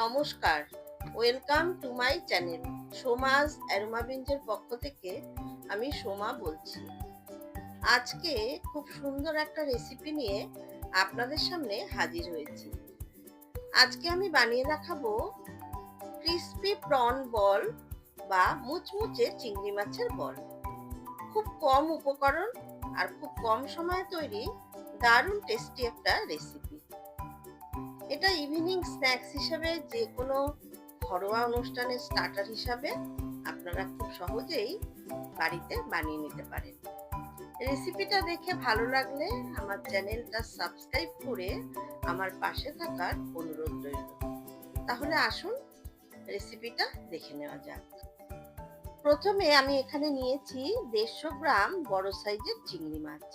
নমস্কার। Welcome to my channel সোমাজ অ্যারোমাবিঞ্জের পক্ষ থেকে আমি সোমা বলছি। আজকে খুব সুন্দর একটা রেসিপি নিয়ে আপনাদের সামনে হাজির হয়েছি। আজকে আমি বানিয়ে দেখাবো ক্রিস্পি প্রন বল বা মুচমুচে চিংড়ি মাছের বল খুব কম উপকরণ আর খুব কম সময়ে তৈরি দারুণ টেস্টি একটা রেসিপি এটা ইভিনিং স্ন্যাক্স হিসাবে যে কোনো ঘরোয়া অনুষ্ঠানের স্টার্টার হিসাবে আপনারা খুব সহজেই বাড়িতে বানিয়ে নিতে পারেন। রেসিপিটা দেখে ভালো লাগলে আমার চ্যানেলটা সাবস্ক্রাইব করে আমার পাশে থাকার অনুরোধ রইল। তাহলে আসুন রেসিপিটা দেখে নেওয়া যাক। প্রথমে আমি এখানে নিয়েছি দেড়শো গ্রাম বড় সাইজের চিংড়ি মাছ।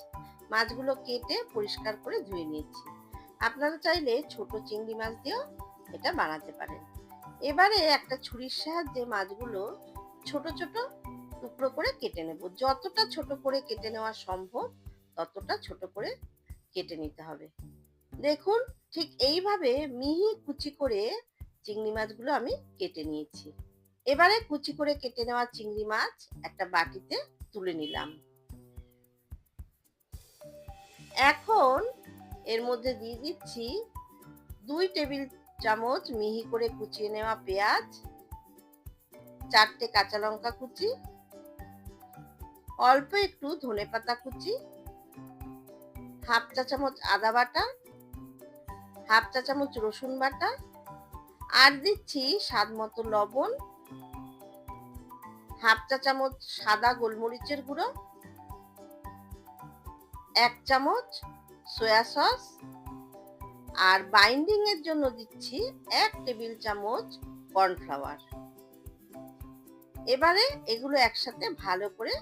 মাছগুলো কেটে পরিষ্কার করে ধুয়ে নিয়েছি। আপনারা চাইলে ছোট চিংড়ি মাছ দিয়েও এটা বানাতে পারেন। এবারে একটা ছুরির সাহায্যে মাছগুলো ছোট ছোট টুকরো করে কেটে নেব। যতটা ছোট করে কেটে নেওয়া সম্ভব, ততটা ছোট করে কেটে নিতে হবে। দেখুন, ঠিক এইভাবে মিহি কুচি করে চিংড়ি মাছগুলো আমি কেটে নিয়েছি। এবারে কুচি করে কেটে নেওয়া চিংড়ি মাছ একটা বাটিতে তুলে নিলাম। এখন এর মধ্যে দিয়ে দিচ্ছি দুই টেবিল চামচ মিহি করে কুচিয়ে নেওয়া পেঁয়াজ, চারটে কাঁচা লঙ্কা কুচি, অল্প একটু ধনে পাতা কুচি, হাফ চা চামচ আদা বাটা, হাফ চা চামচ রসুন বাটা, আর দিচ্ছি স্বাদ মতো লবণ, হাফ চা চামচ সাদা গোলমরিচের গুঁড়ো, এক চামচ সয়া সস আর বাইন্ডিং এর জন্য দিচ্ছি এক টেবিল চামচ কর্নফ্লাওয়ার এবারে এগুলো একসাথে ভালো করে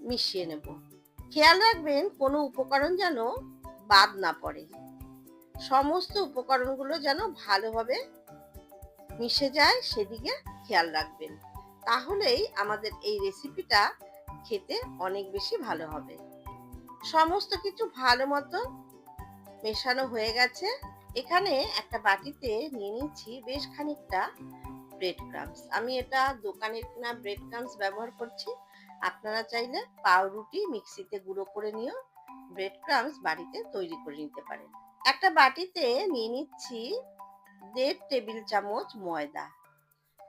মিশিয়ে নেব। খেয়াল রাখবেন কোনো উপকরণ যেন বাদ না পড়ে। সমস্ত উপকরণগুলো যেন ভালোভাবে মিশে যায় সেদিকে খেয়াল রাখবেন। তাহলেই আমাদের এই রেসিপিটা খেতে অনেক বেশি ভালো হবে। সমস্ত কিছু ভালো মতো মেশানো হয়ে গেছে। এখানে একটা বাটিতে নিয়ে নিচ্ছি বেশ খানিকটা ব্রেড ক্রামস আমি এটা দোকানের কেনা ব্রেড ক্রামস ব্যবহার করছি। আপনারা চাইলে পাউরুটি মিক্সিতে গুঁড়ো করে নিয়েও ব্রেড ক্রামস বাড়িতে তৈরি করে নিতে পারেন। একটা বাটিতে নিয়ে নিচ্ছি দেড় টেবিল চামচ ময়দা।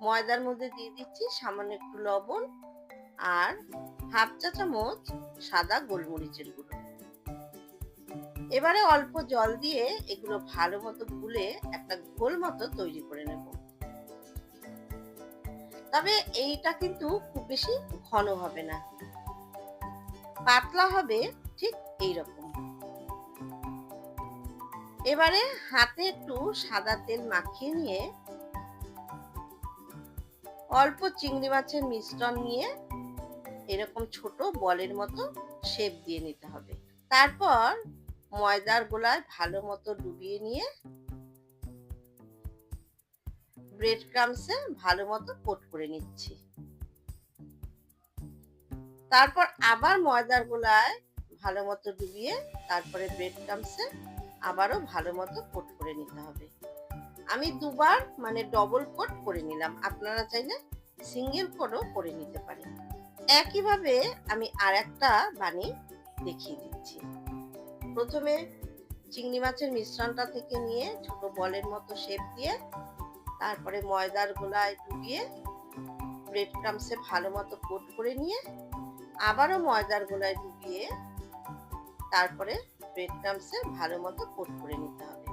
ময়দার মধ্যে দিয়ে দিচ্ছি সামান্য একটু লবণ আর হাফ চা চামচ সাদা গোলমরিচের গুঁড়ো। এবারে অল্প জল দিয়ে এগুলো ভালো মতো গুলে একটা গোল মতো তৈরি করে নেব। তবে এইটা কিন্তু খুব বেশি ঘন হবে না। পাতলা হবে ঠিক এই রকম এবারে হাতে একটু সাদা তেল মাখিয়ে নিয়ে অল্প চিংড়ি মাছের মিশ্রণ নিয়ে এরকম ছোট বলের মতো শেপ দিয়ে নিতে হবে। তারপর ময়দার গোলায় ভালো মতো ডুবিয়ে নিয়ে ব্রেড ক্রামসে ভালো মতো কোট করে নিচ্ছি। তারপর আবার ময়দার গোলায় ভালো মতো ডুবিয়ে তারপরে ব্রেড ক্রামসে আবারও ভালো মতো কোট করে নিতে হবে। আমি দুবার মানে ডবল কোট করে নিলাম। আপনারা চাইলে সিঙ্গেল কোটও করে নিতে পারেন। একইভাবে আমি আর একটা বানিয়ে দেখিয়ে দিচ্ছি। প্রথমে চিংড়ি মাছের মিশ্রণটা থেকে নিয়ে ছোট বলের মতো শেপ দিয়ে তারপরে ময়দার গোলায় ডুবিয়ে ব্রেড ক্রামসে ভালো মতো কোট করে নিয়ে আবারও ময়দার গোলায় ডুবিয়ে তারপরে ব্রেড ক্রামসে ভালো মতো কোট করে নিতে হবে।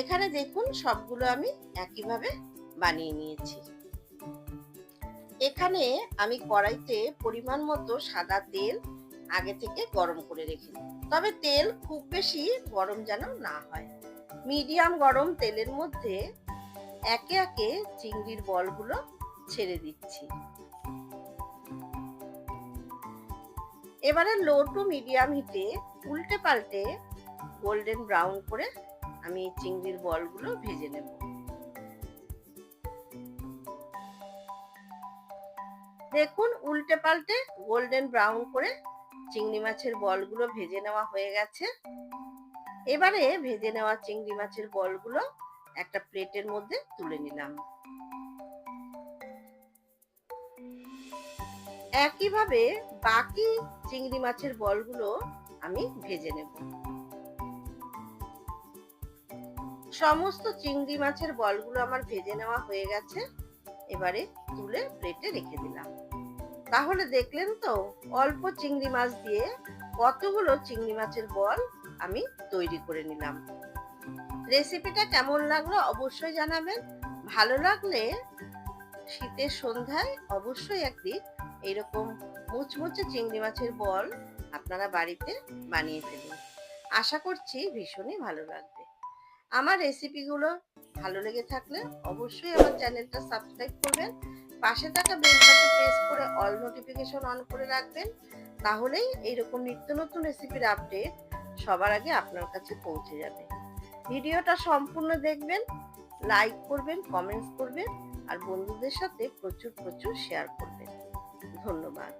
এখানে দেখুন সবগুলো আমি একইভাবে বানিয়ে নিয়েছি। এখানে আমি কড়াইতে পরিমাণ মতো সাদা তেল আগে থেকে গরম করে রেখে তবে তেল খুব বেশি গরম যেন না হয়। মিডিয়াম গরম তেলের মধ্যে একে একে চিংড়ির বলগুলো ছেড়ে দিচ্ছি। এবারে লো টু মিডিয়াম হিটে উল্টে পাল্টে গোল্ডেন ব্রাউন করে আমি চিংড়ির বলগুলো ভেজে নেব। দেখুন উল্টে পাল্টে গোল্ডেন ব্রাউন করে চিংড়ি মাছের বলগুলো ভেজে নেওয়া হয়ে গেছে। এবারে ভেজে নেওয়া চিংড়ি মাছের বলগুলো একটা প্লেটের মধ্যে তুলে নিলাম। একইভাবে বাকি চিংড়ি মাছের বলগুলো আমি ভেজে নেব। সমস্ত চিংড়ি মাছের বলগুলো আমার ভেজে নেওয়া হয়ে গেছে। এবারে তুলে প্লেটে রেখে দিলাম। তাহলে দেখলেন তো, অল্প চিংড়ি মাছ দিয়ে কতগুলো চিংড়ি মাছের বল আমি তৈরি করে নিলাম। রেসিপিটা কেমন লাগল অবশ্যই জানাবেন। ভালো লাগলে শীতের সন্ধ্যায় অবশ্যই একদিন এইরকম মুচমুচে চিংড়ি মাছের বল আপনারা বাড়িতে বানিয়ে ফেলুন। আশা করছি ভীষণই ভালো লাগবে। আমার রেসিপিগুলো ভালো লেগে থাকলে অবশ্যই আমার চ্যানেলটা সাবস্ক্রাইব করবেন। পাশে থাকা বেলটাকে প্রেস করে অল নোটিফিকেশন অন করে রাখবেন, তাহলেই এইরকম নিত্য নতুন রেসিপির আপডেট সবার আগে আপনার কাছে পৌঁছে যাবে। ভিডিওটা সম্পূর্ণ দেখবেন লাইক করবেন কমেন্টস করবেন, আর বন্ধুদের সাথে প্রচুর প্রচুর শেয়ার করবেন। ধন্যবাদ।